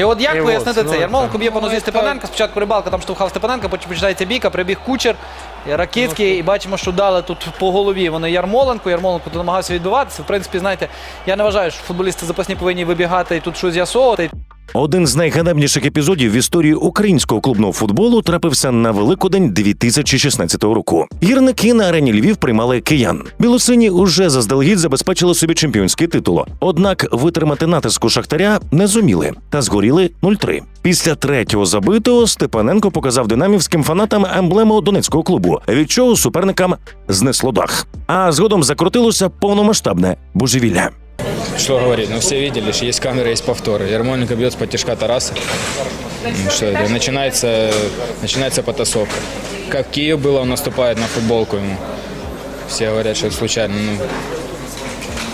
І от як пояснити це? ну, Ярмоленко б'є по нозі Ну, Степаненка, спочатку рибалка там штовхав Степаненка, потім починається бійка, прибіг кучер, Ракицький, і бачимо, що дали тут по голові вони Ярмоленко. Ярмоленко намагався відбиватися. В принципі, знаєте, я не вважаю, що футболісти запасні повинні вибігати і тут щось з'ясовувати. Один з найганебніших епізодів в історії українського клубного футболу трапився на Великодень 2016 року. Гірники на арені Львів приймали киян. Білосині уже заздалегідь забезпечили собі чемпіонський титул. Однак витримати натиску шахтаря не зуміли та згоріли 0-3. Після третього забитого Степаненко показав динамівським фанатам емблему донецького клубу, від чого суперникам знесло дах. А згодом закрутилося повномасштабне божевілля Что говорить? Ну, все видели, что есть камеры, есть повторы. Ярмоленко бьет с тяжка Тараса. М, Что это? Начинается, начинается потасовка. Как в Киев было, он наступает на футболку ему. Все говорят, что это случайно. Ну,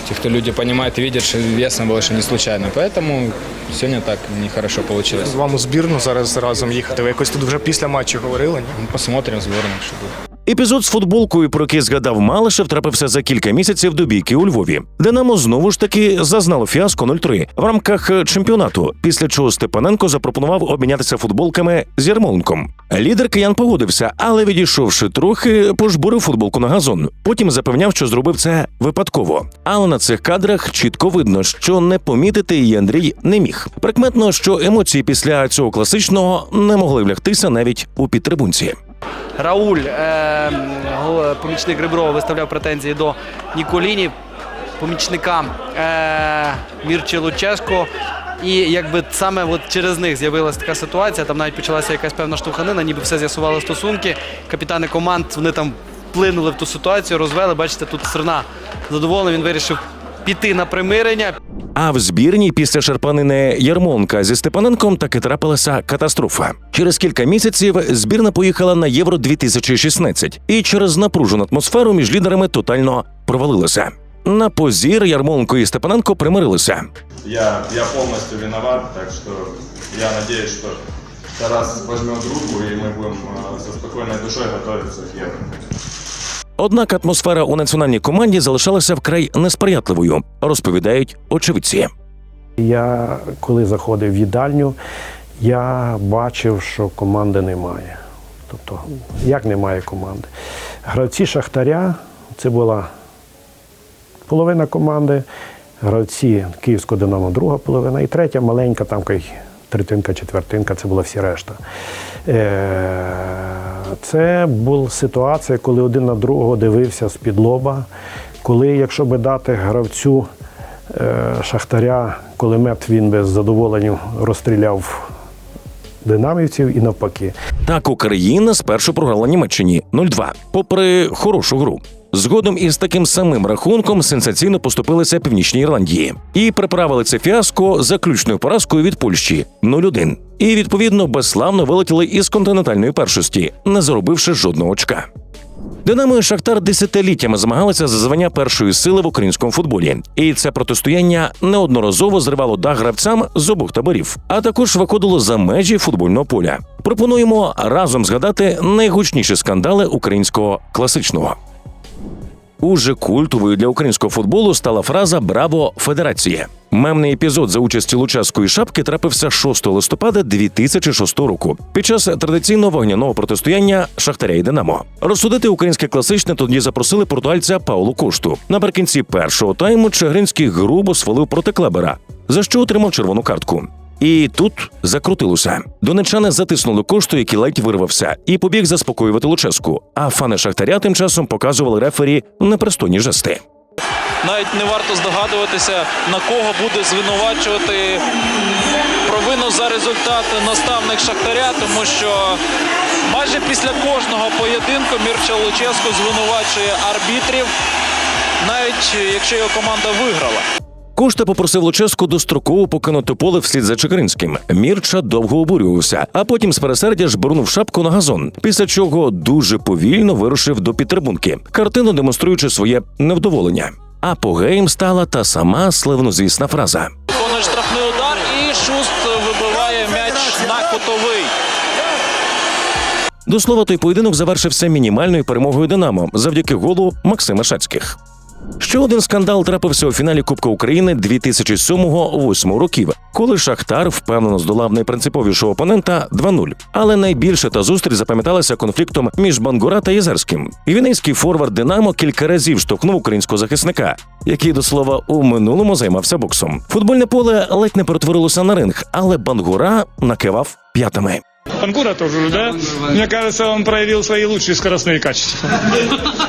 те, кто люди понимают и видят, что ясно было, что не случайно. Поэтому сегодня так нехорошо получилось. З вами у збірну зараз разом їхати. Ви якось тут вже після матчу говорили, ні? Ну, Посмотрим в сборных, что будет. Епізод з футболкою, про який згадав Малишев, трапився за кілька місяців до бійки у Львові. Динамо знову ж таки зазнало фіаско 0-3 в рамках е, чемпіонату, після чого Степаненко запропонував обмінятися футболками з Ярмоленком. Лідер киян погодився, але відійшовши трохи, пожбурив футболку на газон. Потім запевняв, що зробив це випадково. Але на цих кадрах чітко видно, що не помітити її Андрій не міг. Прикметно, що емоції після цього класичного не могли влягтися навіть у підтрибунці. Рауль, е, помічник Реброва, виставляв претензії до Ніколіні, помічника е, Мірчі Луческо. І якби саме через них з'явилася така ситуація, там навіть почалася якась певна штовханина, ніби все з'ясували стосунки. Капітани команд вони там вплинули в ту ситуацію, розвели. Бачите, тут Стерна задоволений, він вирішив піти на примирення. А в збірній після шарпанини Ярмонка зі Степаненком таки трапилася катастрофа. Через кілька місяців збірна поїхала на Євро 2016 і через напружену атмосферу між лідерами тотально провалилася. На позір Ярмоленко і Степаненко примирилися. Я, я полностью виноват, так что я надеюсь, что Тарас возьмет руку и мы будем э, со спокойной душой готовиться к Евро. Однак атмосфера у національній команді залишалася вкрай несприятливою, розповідають очевидці. Я коли заходив в їдальню, я бачив, що команди немає. Тобто, як немає команди? Гравці Шахтаря це була половина команди, гравці Київського Динамо друга половина, і третя маленька, там третинка, четвертинка, це була всі решта. Е, Це була ситуація, коли один на другого дивився з-під лоба, коли, якщо би дати гравцю е, Шахтаря кулемет він би з задоволенням розстріляв динамівців і навпаки. Так Україна спершу програла Німеччині 0-2, попри хорошу гру. Згодом із таким самим рахунком сенсаційно поступилися Північній Ірландії і приправили це фіаско заключною поразкою від Польщі 0-1. І відповідно безславно вилетіли із континентальної першості, не заробивши жодного очка. Динамо і Шахтар десятиліттями змагалися за звання першої сили в українському футболі, і це протистояння неодноразово зривало дах гравцям з обох таборів, а також виходило за межі футбольного поля. Пропонуємо разом згадати найгучніші скандали українського класичного. Уже культовою для українського футболу стала фраза Браво Федерація. Мемний епізод за участі Лучаської шапки трапився 6 листопада 2006 року під час традиційного вогняного протистояння Шахтаря і Динамо. Розсудити українське класичне тоді запросили португальця Паулу Кошту. Наприкінці першого тайму Чигринський грубо свалив проти Клебера, за що отримав червону картку. І тут закрутилося. Донечани затиснули кошту, який ледь вирвався, і побіг заспокоювати Луческу. А фани Шахтаря тим часом показували рефері непристойні жести. Навіть не варто здогадуватися, на кого буде звинувачувати провину за результат наставник Шахтаря, тому що майже після кожного поєдинку Мірча Луческо звинувачує арбітрів, навіть якщо його команда виграла. Кошта попросив Луческу достроково покинути поле вслід за Чекринським. Мірча довго обурювався, а потім з пересердя жбурнув шапку на газон, після чого дуже повільно вирушив до підтрибунки, картину демонструючи своє невдоволення. Апогеєм стала та сама сливнозвісна фраза. Виконує штрафний удар і Шуст вибиває м'яч на кутовий. До слова, той поєдинок завершився мінімальною перемогою Динамо завдяки голу Максима Шацьких. Ще один скандал трапився у фіналі Кубка України 2007-2008 років, коли Шахтар впевнено здолав найпринциповішого опонента 2-0. Але найбільше та зустріч запам'яталася конфліктом між Бангура та Єзерським. Вінницький форвард Динамо кілька разів штовхнув українського захисника, який до слова у минулому займався боксом. Футбольне поле ледь не перетворилося на ринг, але Бангура накивав п'ятами. Панкура тоже, да? Мне кажется, он проявил свои лучшие скоростные качества.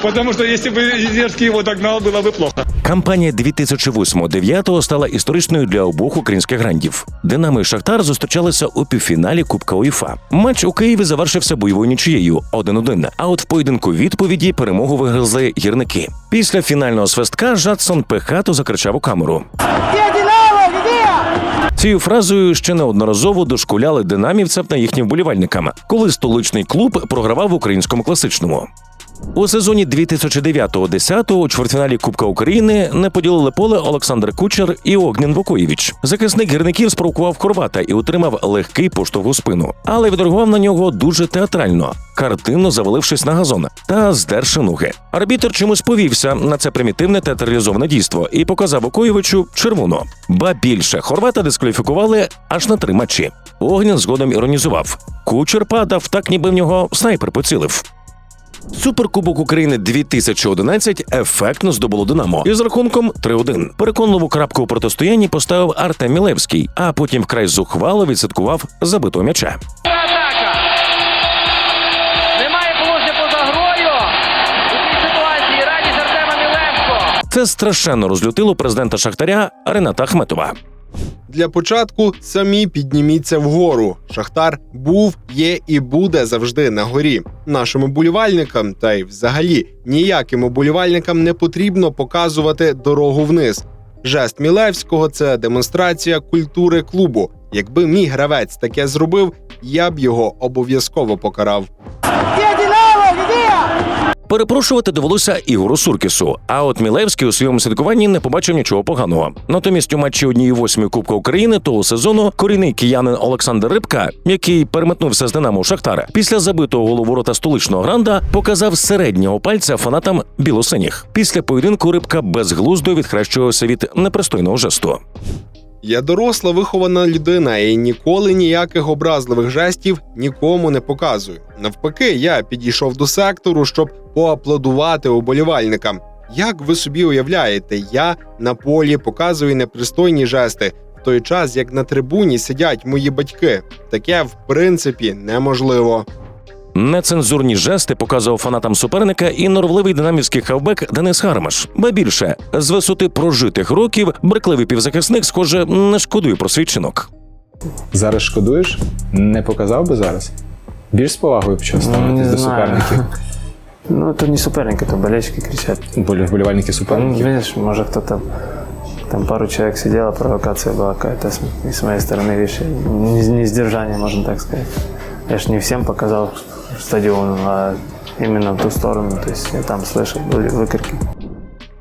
Потому что если бы Зерский его догнал, было бы плохо. Кампанія 2008-2009 стала історичною для обох українських грандів. Динамо і Шахтар зустрічалися у півфіналі Кубка УЄФА. Матч у Києві завершився бойовою нічиєю 1-1. А от в поєдинку відповіді перемогу виграли гірники. Після фінального свистка Жадсон пехато закричав у камеру. Цією фразою ще неодноразово дошкуляли динамівцям та їхнім вболівальниками, коли столичний клуб програвав в українському класичному. У сезоні 2009-10 у чвертьфіналі Кубка України не поділили поле Олександр Кучер і Огнін Вокоєвич. Захисник гірників спровокував хорвата і отримав легкий поштовх у спину, але відреагував на нього дуже театрально, картинно завалившись на газон та здерши ноги. Арбітер чомусь повівся на це примітивне театралізоване дійство і показав Вокоєвичу червону. Ба більше хорвата дискваліфікували аж на три матчі. Огнін згодом іронізував. Кучер падав, так ніби в нього снайпер поцілив. Суперкубок України 2011 ефектно здобуло Динамо із рахунком 3-1. Переконливу крапку у протистоянні поставив Артем Мілевський, а потім вкрай зухвало відсвяткував забитого м'яча. Це страшенно розлютило президента Шахтаря Рената Ахметова. Для початку самі підніміться вгору. Шахтар був, є і буде завжди на горі. Нашим уболівальникам, та й взагалі ніяким уболівальникам не потрібно показувати дорогу вниз. Жест Мілевського це демонстрація культури клубу. Якби мій гравець таке зробив, я б його обов'язково покарав. Перепрошувати довелося Ігору Суркісу. А от Мілевський у своєму святкуванні не побачив нічого поганого. Натомість у матчі однієї восьмої Кубка України того сезону корінний киянин Олександр Рибка, який переметнувся з Динамо у Шахтар, після забитого головорота столичного гранда показав середнього пальця фанатам білосиніх. Після поєдинку Рибка безглуздо відхрещувався від непристойного жесту. Я доросла вихована людина і ніколи ніяких образливих жестів нікому не показую. Навпаки, я підійшов до сектору, щоб поаплодувати уболівальникам. Як ви собі уявляєте, я на полі показую непристойні жести в той час, як на трибуні сидять мої батьки. Таке в принципі неможливо. Нецензурні жести показував фанатам суперника і норвливий динамівський хавбек Денис Гармаш. Ба більше з висоти прожитих років брекливий півзахисник, схоже, не шкодує про свій чинок. Зараз шкодуєш? Не показав би зараз? Більш з повагою почав ставитись не до знаю. суперників. Ну, это не соперники, это болельщики кричат. Болі- Вболівальники Ну, суперників. видишь, может кто-то, там пару человек сидело, провокация была какая-то с, и с моей стороны, видишь, не, не сдержание, можно так сказать. Я ж не всем показал стадион, а именно в ту сторону, то есть я там слышал были выкрики.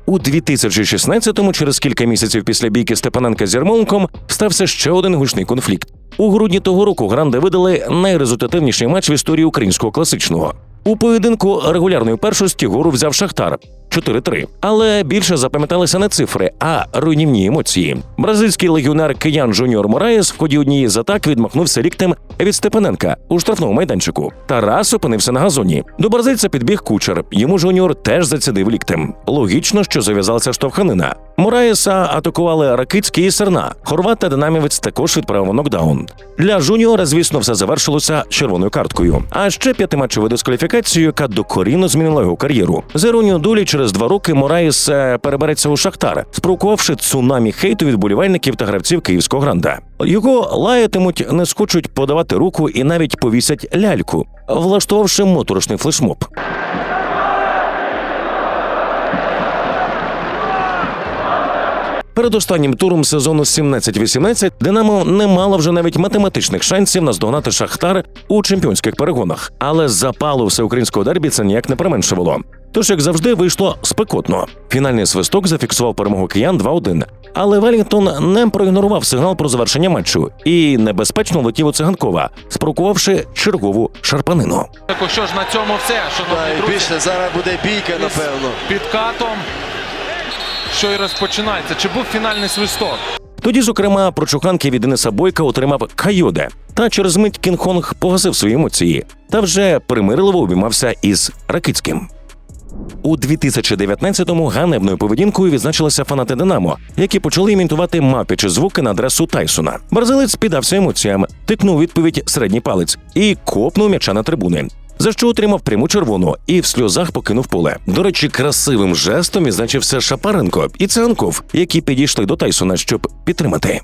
У 2016-му, через кілька місяців після бійки Степаненка з Ярмоленком, стався ще один гучний конфлікт. У грудні того року гранди видали найрезультативніший матч в історії українського класичного. У поєдинку регулярної першості гору взяв Шахтар 4-3. Але більше запам'яталися не цифри, а руйнівні емоції. Бразильський легіонер Киян Жуніор Мораєс в ході однієї з атак відмахнувся ліктем від Степаненка у штрафному майданчику. Тарас опинився на газоні. До бразильця підбіг кучер. Йому жуніор теж зацідив ліктем. Логічно, що зав'язалася штовханина. Мораєса атакували Ракицький і Серна. Хорват та динамівець також відправив нокдаун. Для жуніора, звісно, все завершилося червоною карткою. А ще п'ятиматчевою дискваліфікацією, яка докорінно змінила його кар'єру. За іронію долі через два роки Мораєс е, перебереться у Шахтар, спровокувавши цунамі хейту від болівальників та гравців київського гранда. Його лаятимуть, не схочуть подавати руку і навіть повісять ляльку, влаштувавши моторошний флешмоб. Перед останнім туром сезону 17-18 Динамо не мало вже навіть математичних шансів наздогнати Шахтар у чемпіонських перегонах, але запалу всеукраїнського дербі це ніяк не применшувало. Тож, як завжди, вийшло спекотно. Фінальний свисток зафіксував перемогу киян 2-1. Але Велінгтон не проігнорував сигнал про завершення матчу і небезпечно влетів у циганкова, спровокувавши чергову шарпанину. Що ж на цьому все, шановні друзі. Більше зараз буде бійка, напевно. Підкатом що і розпочинається. Чи був фінальний свисток? Тоді, зокрема, прочуханки від Дениса Бойка отримав Кайоде. Та через мить Кінг-Конг погасив свої емоції та вже примирливо обіймався із Ракицьким. У 2019-му ганебною поведінкою відзначилися фанати Динамо, які почали імітувати мавпячі звуки на адресу Тайсона. Бразилець піддався емоціям, тикнув відповідь середній палець і копнув м'яча на трибуни. За що отримав пряму червону і в сльозах покинув поле. До речі, красивим жестом відзначився Шапаренко і Циганков, які підійшли до Тайсона, щоб підтримати.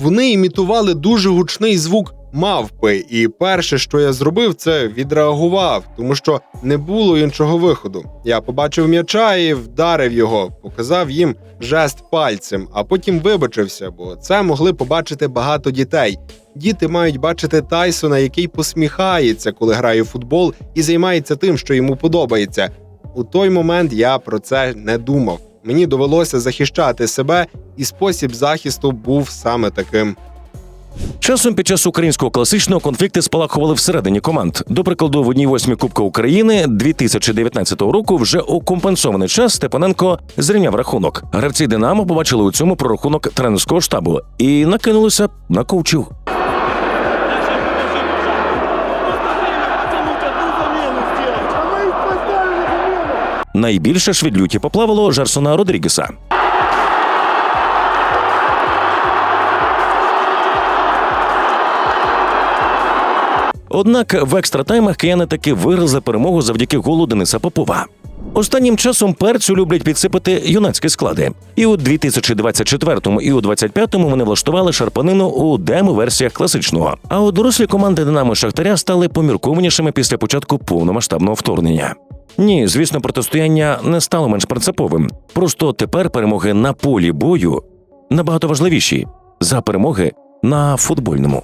Вони імітували дуже гучний звук мавпи, і перше, що я зробив, це відреагував, тому що не було іншого виходу. Я побачив м'яча і вдарив його, показав їм жест пальцем, а потім вибачився, бо це могли побачити багато дітей. Діти мають бачити Тайсона, який посміхається, коли грає в футбол, і займається тим, що йому подобається. У той момент я про це не думав. Мені довелося захищати себе, і спосіб захисту був саме таким. Часом під час українського класичного конфлікти спалахували всередині команд. До прикладу, в одній восьмій Кубка України 2019 року вже у компенсований час Степаненко зрівняв рахунок. Гравці Динамо побачили у цьому прорахунок тренерського штабу і накинулися на ковчів. Найбільше ж від люті Жарсона Родрігеса. Однак в екстратаймах кияни таки виграли перемогу завдяки голу Дениса Попова. Останнім часом перцю люблять підсипати юнацькі склади. І у 2024 і у 25-му вони влаштували шарпанину у демо-версіях класичного. А от дорослі команди Динамо Шахтаря стали поміркованішими після початку повномасштабного вторгнення. Ні, звісно, протистояння не стало менш принциповим. Просто тепер перемоги на полі бою набагато важливіші за перемоги на футбольному.